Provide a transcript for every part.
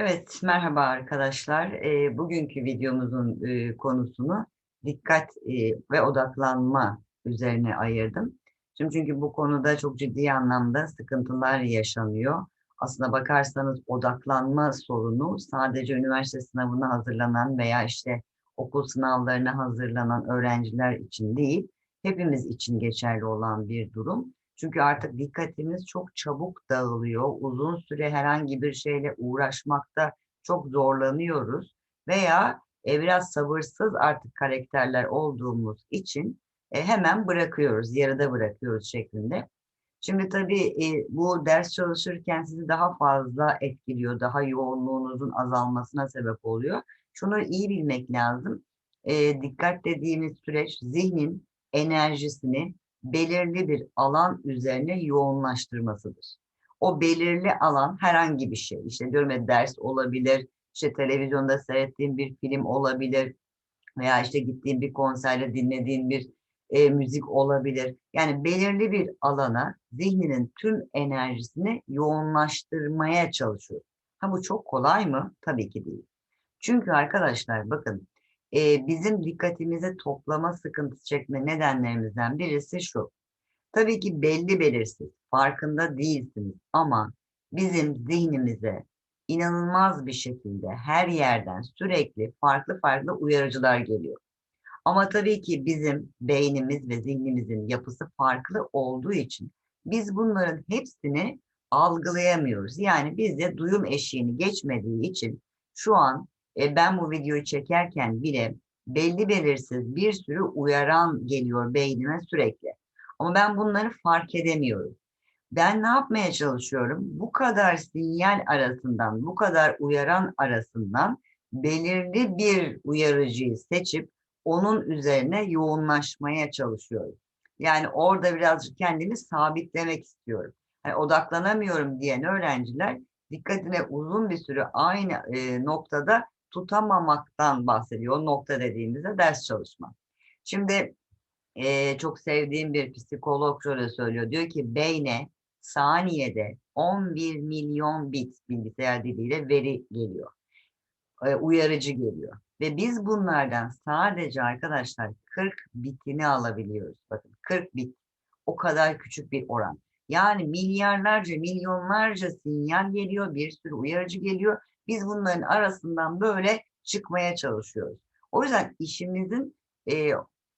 Evet, merhaba arkadaşlar. Eee, bugünkü videomuzun eee, konusunu dikkat eee, ve odaklanma üzerine ayırdım. Şimdi çünkü bu konuda çok ciddi anlamda sıkıntılar yaşanıyor. Aslına bakarsanız odaklanma sorunu sadece üniversite sınavına hazırlanan veya işte okul sınavlarına hazırlanan öğrenciler için değil, hepimiz için geçerli olan bir durum. Çünkü artık dikkatimiz çok çabuk dağılıyor. Uzun süre herhangi bir şeyle uğraşmakta çok zorlanıyoruz veya e, biraz sabırsız artık karakterler olduğumuz için e, hemen bırakıyoruz, yarıda bırakıyoruz şeklinde. Şimdi tabii e, bu ders çalışırken sizi daha fazla etkiliyor, daha yoğunluğunuzun azalmasına sebep oluyor. Şunu iyi bilmek lazım. E, dikkat dediğimiz süreç zihnin enerjisini belirli bir alan üzerine yoğunlaştırmasıdır. O belirli alan herhangi bir şey. İşte diyorum ya ders olabilir, işte televizyonda seyrettiğin bir film olabilir veya işte gittiğin bir konserde dinlediğin bir e, müzik olabilir. Yani belirli bir alana zihninin tüm enerjisini yoğunlaştırmaya çalışıyor. Ha bu çok kolay mı? Tabii ki değil. Çünkü arkadaşlar bakın e, bizim dikkatimizi toplama sıkıntısı çekme nedenlerimizden birisi şu. Tabii ki belli belirsiz, farkında değilsiniz ama bizim zihnimize inanılmaz bir şekilde her yerden sürekli farklı farklı uyarıcılar geliyor. Ama tabii ki bizim beynimiz ve zihnimizin yapısı farklı olduğu için biz bunların hepsini algılayamıyoruz. Yani bizde duyum eşiğini geçmediği için şu an e, ben bu videoyu çekerken bile belli belirsiz bir sürü uyaran geliyor beynime sürekli. Ama ben bunları fark edemiyorum. Ben ne yapmaya çalışıyorum? Bu kadar sinyal arasından, bu kadar uyaran arasından belirli bir uyarıcıyı seçip onun üzerine yoğunlaşmaya çalışıyorum. Yani orada birazcık kendimi sabitlemek istiyorum. Yani odaklanamıyorum diyen öğrenciler dikkatine uzun bir süre aynı e, noktada tutamamaktan bahsediyor. O nokta dediğimizde ders çalışma. Şimdi e, çok sevdiğim bir psikolog şöyle söylüyor. Diyor ki beyne saniyede 11 milyon bit bilgisayar diliyle veri geliyor. E, uyarıcı geliyor. Ve biz bunlardan sadece arkadaşlar 40 bitini alabiliyoruz. Bakın 40 bit o kadar küçük bir oran. Yani milyarlarca, milyonlarca sinyal geliyor, bir sürü uyarıcı geliyor. Biz bunların arasından böyle çıkmaya çalışıyoruz. O yüzden işimizin e,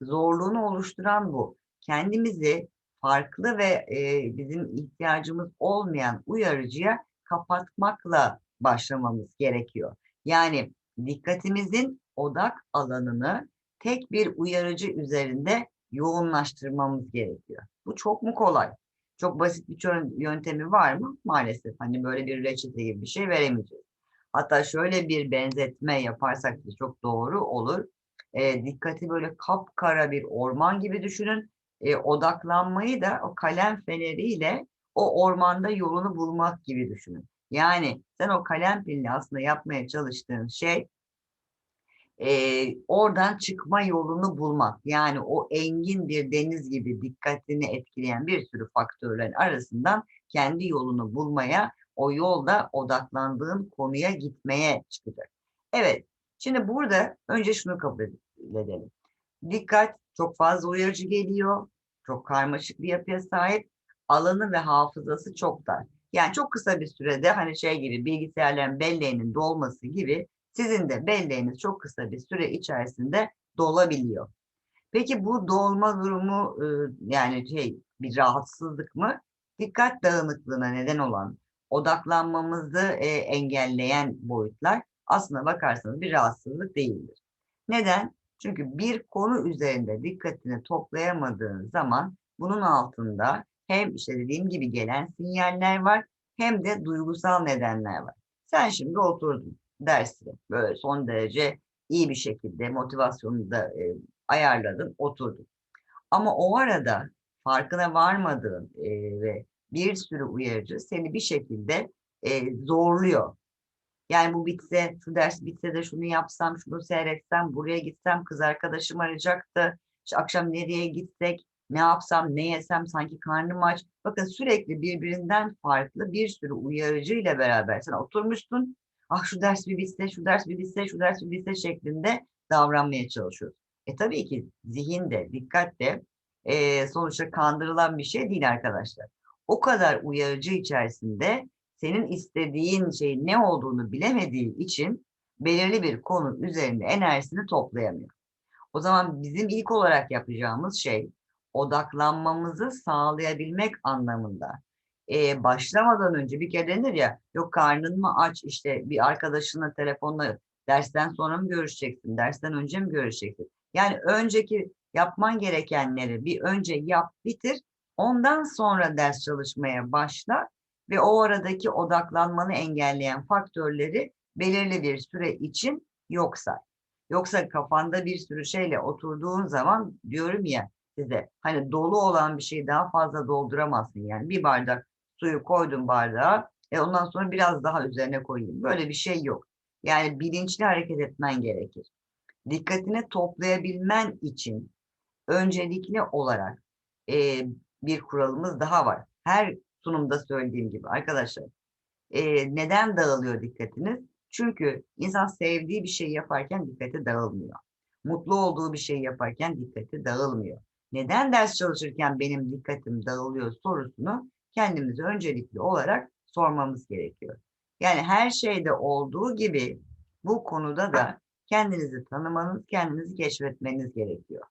zorluğunu oluşturan bu. Kendimizi farklı ve e, bizim ihtiyacımız olmayan uyarıcıya kapatmakla başlamamız gerekiyor. Yani dikkatimizin odak alanını tek bir uyarıcı üzerinde yoğunlaştırmamız gerekiyor. Bu çok mu kolay? Çok basit bir yöntemi var mı? Maalesef hani böyle bir reçete gibi bir şey veremeyeceğiz. Hatta şöyle bir benzetme yaparsak da çok doğru olur. E, dikkati böyle kapkara bir orman gibi düşünün. E, odaklanmayı da o kalem feneriyle o ormanda yolunu bulmak gibi düşünün. Yani sen o kalem pilini aslında yapmaya çalıştığın şey e, oradan çıkma yolunu bulmak. Yani o engin bir deniz gibi dikkatini etkileyen bir sürü faktörlerin arasından kendi yolunu bulmaya, o yolda odaklandığın konuya gitmeye çıkacak. Evet, şimdi burada önce şunu kabul edelim. Dikkat çok fazla uyarıcı geliyor, çok karmaşık bir yapıya sahip, alanı ve hafızası çok dar. Yani çok kısa bir sürede hani şey gibi bilgisayarların belleğinin dolması gibi sizin de belleğiniz çok kısa bir süre içerisinde dolabiliyor. Peki bu dolma durumu yani şey bir rahatsızlık mı? Dikkat dağınıklığına neden olan, odaklanmamızı engelleyen boyutlar aslına bakarsanız bir rahatsızlık değildir. Neden? Çünkü bir konu üzerinde dikkatini toplayamadığın zaman bunun altında hem işte dediğim gibi gelen sinyaller var hem de duygusal nedenler var. Sen şimdi oturdun dersi böyle son derece iyi bir şekilde motivasyonunu da e, ayarladın, oturdun. Ama o arada farkına varmadığın e, ve bir sürü uyarıcı seni bir şekilde e, zorluyor. Yani bu bitse, şu ders bitse de şunu yapsam, şunu seyretsem, buraya gitsem, kız arkadaşım arayacaktı. İşte akşam nereye gitsek, ne yapsam, ne yesem, sanki karnım aç. Bakın sürekli birbirinden farklı bir sürü uyarıcı ile beraber sen oturmuşsun ah şu ders bir bitse, şu ders bir bitse, şu ders bir bitse şeklinde davranmaya çalışıyoruz. E tabii ki zihin de, dikkat de e, sonuçta kandırılan bir şey değil arkadaşlar. O kadar uyarıcı içerisinde senin istediğin şeyin ne olduğunu bilemediği için belirli bir konu üzerinde enerjisini toplayamıyor. O zaman bizim ilk olarak yapacağımız şey odaklanmamızı sağlayabilmek anlamında. Ee, başlamadan önce bir kere denir ya yok karnın mı aç işte bir arkadaşınla telefonla dersten sonra mı görüşeceksin dersten önce mi görüşeceksin? Yani önceki yapman gerekenleri bir önce yap bitir ondan sonra ders çalışmaya başla ve o aradaki odaklanmanı engelleyen faktörleri belirli bir süre için yok say. Yoksa kafanda bir sürü şeyle oturduğun zaman diyorum ya size hani dolu olan bir şeyi daha fazla dolduramazsın. Yani bir bardak suyu koydum bardağa e ondan sonra biraz daha üzerine koyayım. Böyle bir şey yok. Yani bilinçli hareket etmen gerekir. Dikkatini toplayabilmen için öncelikli olarak e, bir kuralımız daha var. Her sunumda söylediğim gibi arkadaşlar. E, neden dağılıyor dikkatiniz? Çünkü insan sevdiği bir şey yaparken dikkati dağılmıyor. Mutlu olduğu bir şey yaparken dikkati dağılmıyor. Neden ders çalışırken benim dikkatim dağılıyor sorusunu kendimize öncelikli olarak sormamız gerekiyor. Yani her şeyde olduğu gibi bu konuda da kendinizi tanımanız, kendinizi keşfetmeniz gerekiyor.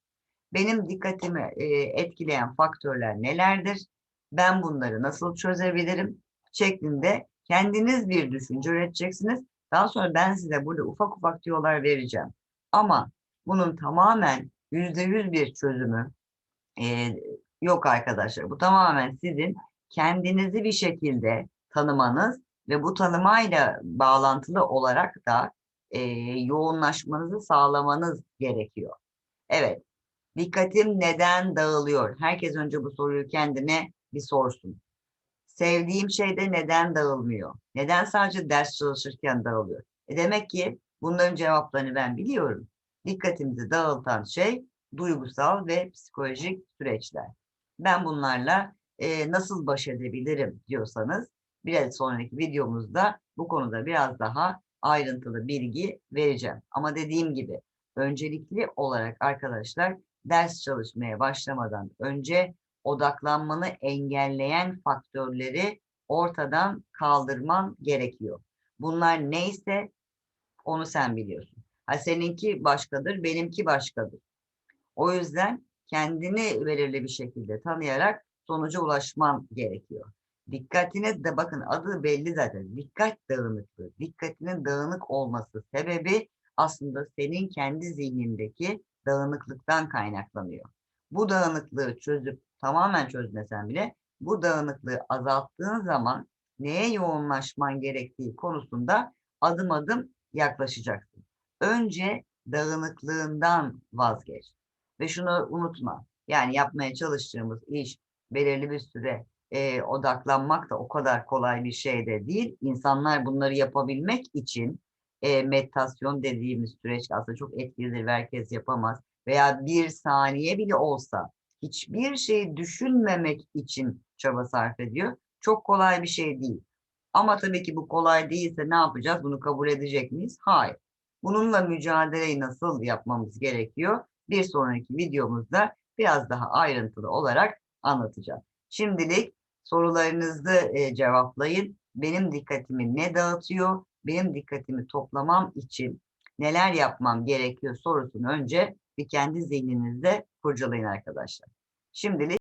Benim dikkatimi e, etkileyen faktörler nelerdir? Ben bunları nasıl çözebilirim? Şeklinde kendiniz bir düşünce üreteceksiniz. Daha sonra ben size burada ufak ufak diyorlar vereceğim. Ama bunun tamamen yüzde yüz bir çözümü e, yok arkadaşlar. Bu tamamen sizin kendinizi bir şekilde tanımanız ve bu tanımayla bağlantılı olarak da e, yoğunlaşmanızı sağlamanız gerekiyor. Evet, dikkatim neden dağılıyor? Herkes önce bu soruyu kendine bir sorsun. Sevdiğim şeyde neden dağılmıyor? Neden sadece ders çalışırken dağılıyor? E demek ki bunların cevaplarını ben biliyorum. Dikkatimizi dağıltan şey duygusal ve psikolojik süreçler. Ben bunlarla e, nasıl baş edebilirim diyorsanız biraz sonraki videomuzda bu konuda biraz daha ayrıntılı bilgi vereceğim. Ama dediğim gibi öncelikli olarak arkadaşlar ders çalışmaya başlamadan önce odaklanmanı engelleyen faktörleri ortadan kaldırman gerekiyor. Bunlar neyse onu sen biliyorsun. Ha seninki başkadır, benimki başkadır. O yüzden kendini belirli bir şekilde tanıyarak sonuca ulaşman gerekiyor. Dikkatine de bakın adı belli zaten. Dikkat dağınıklığı. Dikkatinin dağınık olması sebebi aslında senin kendi zihnindeki dağınıklıktan kaynaklanıyor. Bu dağınıklığı çözüp tamamen çözmesen bile bu dağınıklığı azalttığın zaman neye yoğunlaşman gerektiği konusunda adım adım yaklaşacaksın. Önce dağınıklığından vazgeç. Ve şunu unutma. Yani yapmaya çalıştığımız iş belirli bir süre e, odaklanmak da o kadar kolay bir şey de değil. İnsanlar bunları yapabilmek için e, meditasyon dediğimiz süreç aslında çok etkilidir ve herkes yapamaz. Veya bir saniye bile olsa hiçbir şey düşünmemek için çaba sarf ediyor. Çok kolay bir şey değil. Ama tabii ki bu kolay değilse ne yapacağız? Bunu kabul edecek miyiz? Hayır. Bununla mücadeleyi nasıl yapmamız gerekiyor? Bir sonraki videomuzda biraz daha ayrıntılı olarak anlatacağım. Şimdilik sorularınızı e, cevaplayın. Benim dikkatimi ne dağıtıyor? Benim dikkatimi toplamam için neler yapmam gerekiyor sorusunu önce bir kendi zihninizde kurcalayın arkadaşlar. Şimdilik